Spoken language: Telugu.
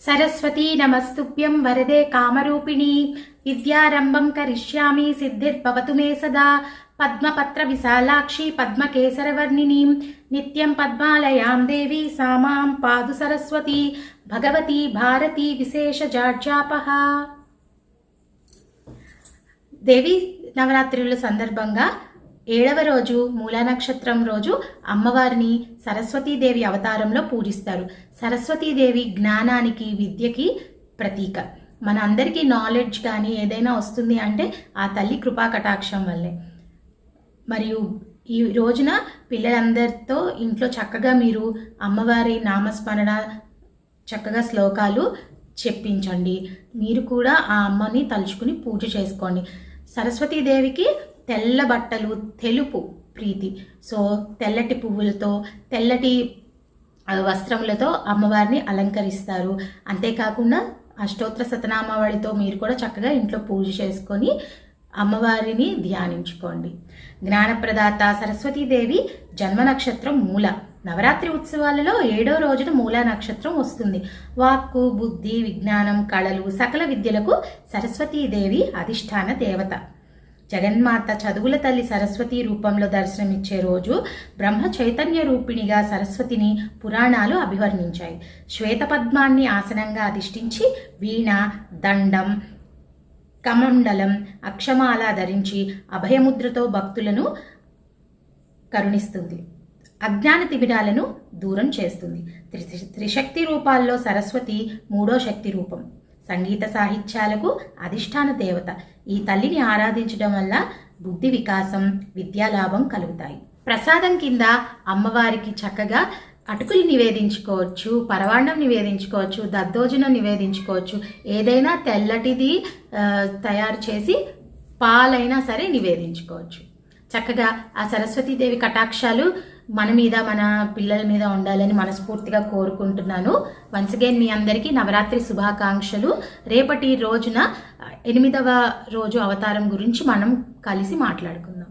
సరస్వతీ నమస్తుభ్యం వరదే కామరూపిణి. విద్యారంభం కరిష్యామి సిద్ధిర్భవతు మే సదా. పద్మపత్ర విశాలాక్షి పద్మకేసరవర్ణిని. నిత్యం పద్మాలయాం దేవి సామాం పాదు సరస్వతి. భగవతి భారతి విశేష జాడ్యాపహ దేవి నవరాత్రుల సందర్భంగా ఏడవ రోజు మూలా నక్షత్రం రోజు అమ్మవారిని సరస్వతీదేవి అవతారంలో పూజిస్తారు. సరస్వతీదేవి జ్ఞానానికి విద్యకి ప్రతీక. మన అందరికీ నాలెడ్జ్ కానీ ఏదైనా వస్తుంది అంటే ఆ తల్లి కృపా కటాక్షం వల్లే. మరియు ఈ రోజున పిల్లలందరితో ఇంట్లో చక్కగా మీరు అమ్మవారి నామస్మరణ చక్కగా శ్లోకాలు చెప్పించండి. మీరు కూడా ఆ అమ్మని తలుచుకుని పూజ చేసుకోండి. సరస్వతీదేవికి తెల్ల బట్టలు తెలుపు ప్రీతి. సో తెల్లటి పువ్వులతో తెల్లటి వస్త్రములతో అమ్మవారిని అలంకరిస్తారు. అంతేకాకుండా అష్టోత్తర సతనామావళితో మీరు కూడా చక్కగా ఇంట్లో పూజ చేసుకొని అమ్మవారిని ధ్యానించుకోండి. జ్ఞానప్రదాత సరస్వతీదేవి జన్మ నక్షత్రం మూల. నవరాత్రి ఉత్సవాలలో ఏడో రోజున మూలా నక్షత్రం వస్తుంది. వాక్కు బుద్ధి విజ్ఞానం కళలు సకల విద్యలకు సరస్వతీదేవి అధిష్టాన దేవత. జగన్మాత చదువుల తల్లి సరస్వతి రూపంలో దర్శనమిచ్చే రోజు బ్రహ్మ చైతన్య రూపిణిగా సరస్వతిని పురాణాలు అభివర్ణించాయి. శ్వేతపద్మాన్ని ఆసనంగా అధిష్ఠించి వీణ దండం కమండలం అక్షమాల ధరించి అభయముద్రతో భక్తులను కరుణిస్తుంది. అజ్ఞాన తిమిరాలను దూరం చేస్తుంది. త్రి- త్రిశక్తి రూపాల్లో సరస్వతి మూడో శక్తి రూపం. సంగీత సాహిత్యాలకు అధిష్టాన దేవత. ఈ తల్లిని ఆరాధించడం వల్ల బుద్ధి వికాసం విద్యాలాభం కలుగుతాయి. ప్రసాదం కింద అమ్మవారికి చక్కగా అటుకులు నివేదించుకోవచ్చు పరవాండం నివేదించుకోవచ్చు దద్దోజనం నివేదించుకోవచ్చు. ఏదైనా తెల్లటిది తయారు చేసి పాలైనా సరే నివేదించుకోవచ్చు. చక్కగా ఆ సరస్వతీదేవి కటాక్షాలు మన మీద మన పిల్లల మీద ఉండాలని మనస్ఫూర్తిగా కోరుకుంటున్నాను. వన్స్ అగైన్ మీ అందరికీ నవరాత్రి శుభాకాంక్షలు. రేపటి రోజున ఎనిమిదవ రోజు అవతారం గురించి మనం కలిసి మాట్లాడుకుందాం.